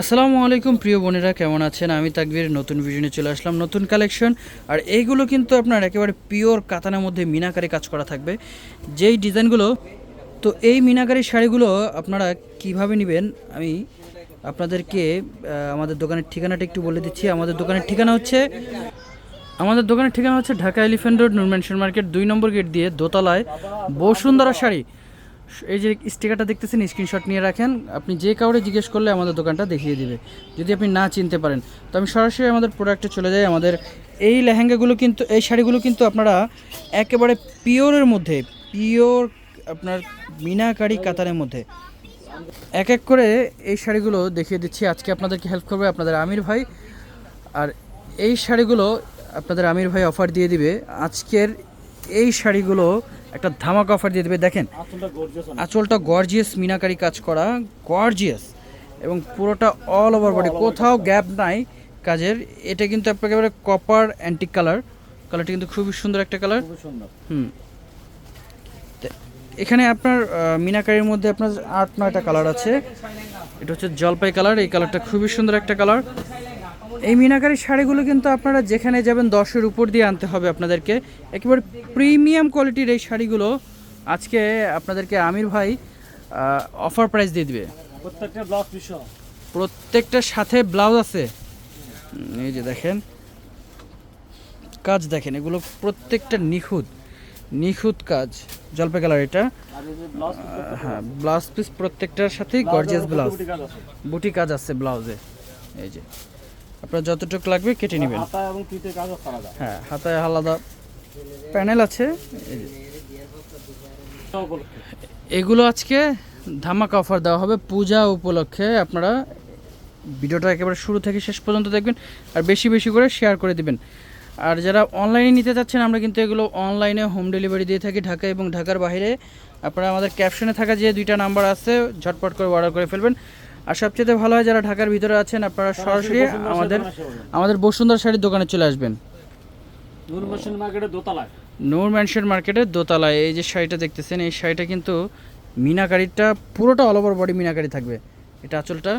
আসসালামু আলাইকুম, প্রিয় বোনেরা, কেমন আছেন? আমি তাকবির নতুন ভিডিও চলে আসলাম, নতুন কালেকশন আর এইগুলো কিন্তু আপনার একেবারে পিওর কাতানের মধ্যে মিনাকারি কাজ করা থাকবে। যেই ডিজাইনগুলো তো এই মিনাকারি শাড়িগুলো আপনারা কীভাবে নেবেন? আমি আপনাদেরকে আমাদের দোকানের ঠিকানাটা একটু বলে দিচ্ছি। আমাদের দোকানের ঠিকানা হচ্ছে, আমাদের দোকানের ঠিকানা হচ্ছে Dhaka Elephant Road Noor Mansion market, দুই নম্বর গেট দিয়ে দোতলায় বসুন্ধরা শাড়ি। এই যে স্টিকারটা দেখতেছেন স্ক্রিনশট নিয়ে রাখেন। আপনি যে কাউরে জিজ্ঞেস করলে আমাদের দোকানটা দেখিয়ে দিবে। যদি আপনি না চিনতে পারেন। তো আমি সরাসরি আমাদের প্রোডাক্টে চলে যাই। আমাদের এই লেহেঙ্গাগুলো কিন্তু, এই শাড়িগুলো কিন্তু আপনারা একেবারে পিওরের মধ্যে, পিওর আপনার মিনাকারি কাতারের মধ্যে। এক এক করে এই শাড়িগুলো দেখিয়ে দিচ্ছি। আজকে আপনাদেরকে হেল্প করবে আপনাদের আমির ভাই। আর এই শাড়িগুলো আপনাদের আমির ভাই অফার দিয়ে দিবে। আজকের এই শাড়িগুলো একটা ধামাকা অফার দিয়ে দেবে। দেখেন আঁচলটা গর্জিয়াস মিনাকারি কাজ করা গর্জিয়াস এবং পুরোটা অল ওভার বডি কোথাও গ্যাপ নাই কাজের। এটা কিন্তু একেবারে কপার অ্যান্টিক কালার কালারটা কিন্তু খুবই সুন্দর একটা কালার হুম। এখানে আপনার মিনাকারির মধ্যে আপনার আট নয়টা কালার আছে। এটা হচ্ছে জলপাই কালার এই কালারটা খুবই সুন্দর একটা কালার এই মিনাকারি শাড়িগুলো কিন্তু আপনারা যেখানে যাবেন দশের উপর দিয়ে আনতে হবে আপনাদেরকে। একেবারে প্রিমিয়াম কোয়ালিটির এই শাড়িগুলো আজকে আপনাদেরকে আমির ভাই অফার প্রাইস দিয়ে দিবে। প্রত্যেকটা ব্লাউজ প্রত্যেকটার সাথে ব্লাউজ আছে। এই যে দেখেন। কাজ দেখেন এগুলো প্রত্যেকটা নিখুঁত নিখুঁত কাজ। জলপাই কালার এটা। হ্যাঁ ব্লাউজ পিস প্রত্যেকটার সাথেই গর্জিয়াস ব্লাউজ বুটি কাজ আছে ব্লাউজে এই যে। আপনার যতটুকু লাগবে কেটে নেবেন। হ্যাঁ হাতায় আলাদা প্যানেল আছে। এগুলো আজকে ধামাকা অফার দেওয়া হবে পূজা উপলক্ষে। আপনারা ভিডিওটা একেবারে শুরু থেকে শেষ পর্যন্ত দেখবেন আর বেশি বেশি করে শেয়ার করে দিবেন। আর যারা অনলাইনে নিতে চাচ্ছেন আমরা কিন্তু এগুলো অনলাইনে হোম ডেলিভারি দিয়ে থাকি ঢাকা এবং ঢাকার বাইরে। আপনারা আমাদের ক্যাপশনে থাকা যে দুইটা নাম্বার আছে ঝটপট করে অর্ডার করে ফেলবেন। আর সবচেয়ে ভালো হয় যারা ঢাকার ভিতরে আছেন আপনারা সরাসরি আমাদের আমাদের বসুন্ধরা শাড়ির দোকানে চলে আসবেন। নূর ম্যানশন মার্কেটের দোতলায়। এই যে শাড়িটা দেখতেছেন এই শাড়িটা কিন্তু মিনাকারিটা পুরোটা অল ওভার বডি মিনাকারি থাকবে। এটা আঁচলটা।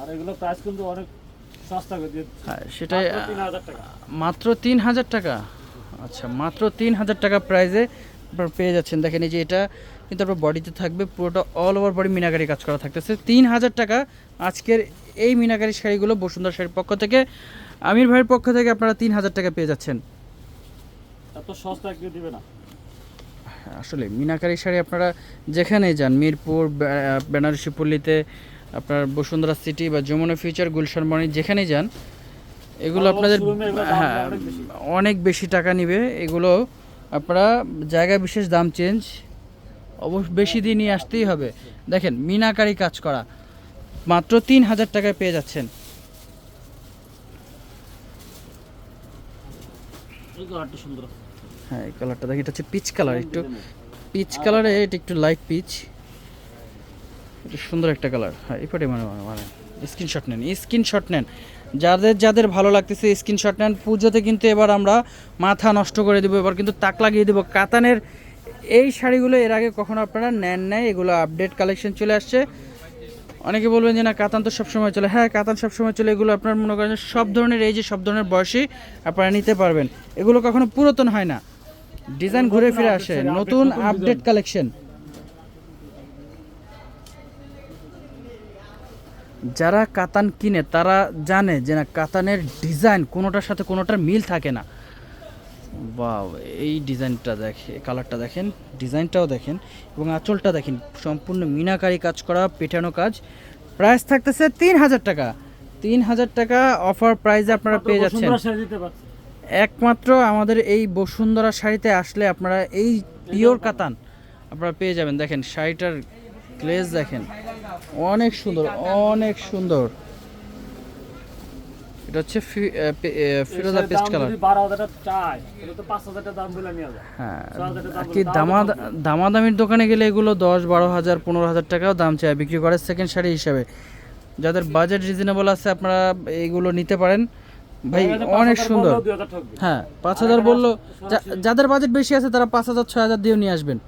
আর এগুলো প্রাইস কিন্তু অনেক সস্তা হ্যাঁ, সেটাই মাত্র তিন হাজার টাকা। আচ্ছা মাত্র তিন হাজার টাকা প্রাইজে আপনারা পেয়ে যাচ্ছেন। দেখেন এই যে এটা কিন্তু আপনার বডিতে থাকবে পুরোটা অল ওভার বডি মিনাকারি কাজ করা থাকতেছে। তিন হাজার টাকা আজকের এই মিনাকারি শাড়িগুলো বসুন্ধরা শাড়ির পক্ষ থেকে। আমির ভাইয়ের পক্ষ থেকে আপনারা তিন হাজার টাকা পেয়ে যাচ্ছেন। এত সস্তা কেউ দিবে না। আসলে মিনাকারি শাড়ি আপনারা যেখানেই যান মিরপুর বেনারসি পল্লীতে আপনার বসুন্ধরা সিটি বা যমুনা ফিউচার গুলশান মনি যেখানেই যান এগুলো আপনাদের হ্যাঁ অনেক বেশি। অনেক বেশি টাকা নিবে। এগুলো আপনারা জায়গা বিশেষ দাম চেঞ্জ অবশ্য বেশি দিয়ে নিয়ে আসতেই হবে। দেখেন মিনাকারি কাজ করা। মাত্র তিন হাজার টাকায় পেয়ে যাচ্ছেন। এই হ্যাঁ এই কালারটা দেখি এটা হচ্ছে পিচ কালার একটু পিচ কালারে এটা একটু লাইট পিচ এটা সুন্দর একটা কালার হ্যাঁ এপারে মানে মানে মানে স্ক্রিনশট নেন স্ক্রিনশট নেন। যাদের যাদের ভালো লাগতেছে স্ক্রিনশট নেন। পুজোতে কিন্তু এবার আমরা মাথা নষ্ট করে দেবো এবার কিন্তু তাক লাগিয়ে দেবো। কাতানের এই শাড়িগুলো এর আগে কখনো আপনারা নেন নাই, এগুলো আপডেট কালেকশন চলে আসছে। অনেকে বলবেন যে না, কাতান তো সবসময় চলে। হ্যাঁ কাতান সবসময় চলে, এগুলো আপনার মনে করেন সব ধরনের এই যে সব ধরনের বয়সী আপনারা নিতে পারবেন। এগুলো কখনো পুরাতন হয় না। ডিজাইন ঘুরে ফিরে আসে, নতুন আপডেট কালেকশন যারা কাতান কিনে, তারা জানে যে না, কাতানের ডিজাইন কোনোটার সাথে কোনোটার মিল থাকে না। বাও এই ডিজাইনটা দেখে কালারটা দেখেন ডিজাইনটাও দেখেন এবং আঁচলটা দেখেন সম্পূর্ণ মিনাকারি কাজ করা পেটানো কাজ। প্রাইস থাকতেছে তিন হাজার টাকা। তিন হাজার টাকা অফার প্রাইজে আপনারা পেয়ে যাচ্ছেন। একমাত্র আমাদের এই বসুন্ধরা শাড়িতে আসলে আপনারা এই পিওর কাতান আপনারা পেয়ে যাবেন। দেখেন শাড়িটার গ্লেজ দেখেন অনেক সুন্দর অনেক সুন্দর। এটা হচ্ছে ফিরোজা পেস্ট কালার। বারো হাজার চাই তো পাঁচ হাজার দাম বলে নিয়ে যায়। হ্যাঁ কি দামা দামাদামির দোকানে গেলে এগুলো দশ বারো হাজার পনেরো হাজার টাকাও দাম চায় বিক্রি করে সেকেন্ড শাড়ি হিসাবে। যাদের বাজেট রিজনেবল আছে আপনারা এইগুলো নিতে পারেন। ভাই অনেক সুন্দর। হ্যাঁ পাঁচ হাজার বলল যাদের বাজেট বেশি আছে তারা পাঁচ হাজার ছয় হাজার দিয়েও নিয়ে আসবেন।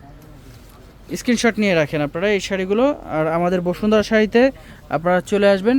স্ক্রিনশট নিয়ে রাখেন আপনারা এই শাড়িগুলো। আর আমাদের বসুন্ধরা শাড়িতে আপনারা চলে আসবেন।